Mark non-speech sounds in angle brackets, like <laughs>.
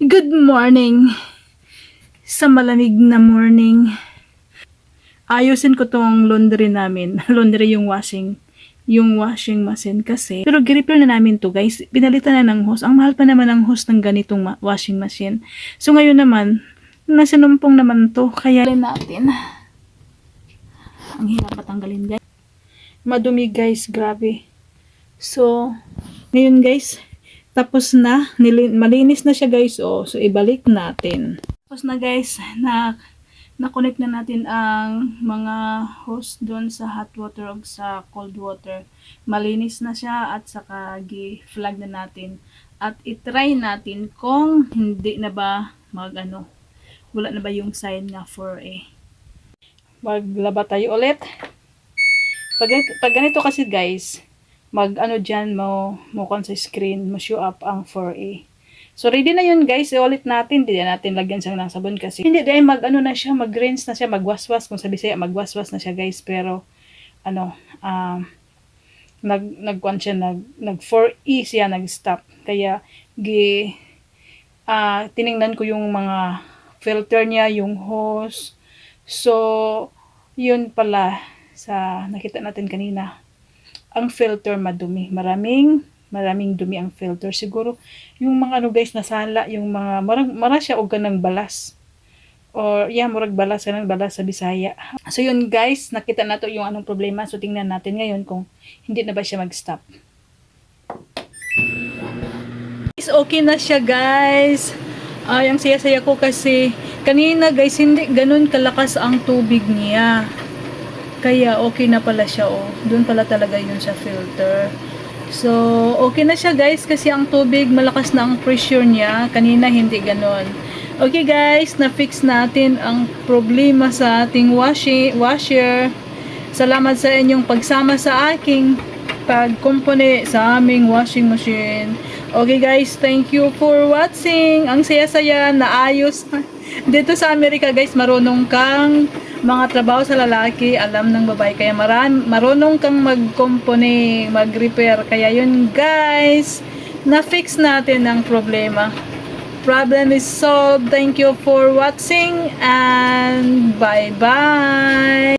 Good morning. Sa malamig na morning. Ayusin ko tong laundry namin. <laughs> laundry yung washing yung washing machine kasi. Pero repair na namin to guys. Pinalitan na ng hose. Ang mahal pa naman ang hose ng ganitong ma- washing machine. So ngayon naman, nasinumpong naman to. Kaya natin. Ang hirap patanggalin guys. Madumi guys, grabe. So, ngayon guys, tapos na. Nilin- malinis na siya guys. Oh, so ibalik natin. Tapos na guys, na na-connect na natin ang mga hose doon sa hot water o sa cold water. Malinis na siya at saka gi-flag na natin. At itry natin kung hindi na ba mag ano, wala na ba yung sign nga for a maglaba tayo ulit. Pag, pag ganito kasi guys, mag ano dyan mo, kon sa screen, mo show up ang 4A. So ready na yun guys, i-ulit natin, hindi na natin lagyan siya ng sabon kasi hindi dahil mag ano na siya, mag-rinse na siya, magwaswas, kung sabi siya, magwaswas na siya guys, pero ano, um, nag nagkuan siya nag nag 4E siya nag-stop. Kaya gi ah tiningnan ko yung mga filter niya, yung hose. So, yun pala sa nakita natin kanina. Ang filter madumi. Maraming maraming dumi ang filter. Siguro, yung mga ano guys, nasala, yung mga, marang, mara siya o ganang balas. Or, yeah, murag balas, ganang balas sa Bisaya. So, yun guys, nakita na to yung anong problema. So, tingnan natin ngayon kung hindi na ba siya mag-stop. Is okay na siya guys. Ay, ang saya-saya ko kasi kanina guys, hindi ganun kalakas ang tubig niya. Kaya okay na pala siya oh. Doon pala talaga yun sa filter. So, okay na siya guys kasi ang tubig malakas na ang pressure niya. Kanina hindi ganon. Okay guys, na-fix natin ang problema sa ating washi, washer. Salamat sa inyong pagsama sa aking pagkumpone sa aming washing machine. Okay guys, thank you for watching. Ang saya-saya, naayos. <laughs> Dito sa Amerika guys, marunong kang mga trabaho sa lalaki, alam ng babae. Kaya maran, marunong kang magkumpone, mag-repair. Kaya yun guys, na-fix natin ang problema. Problem is solved. Thank you for watching and bye-bye.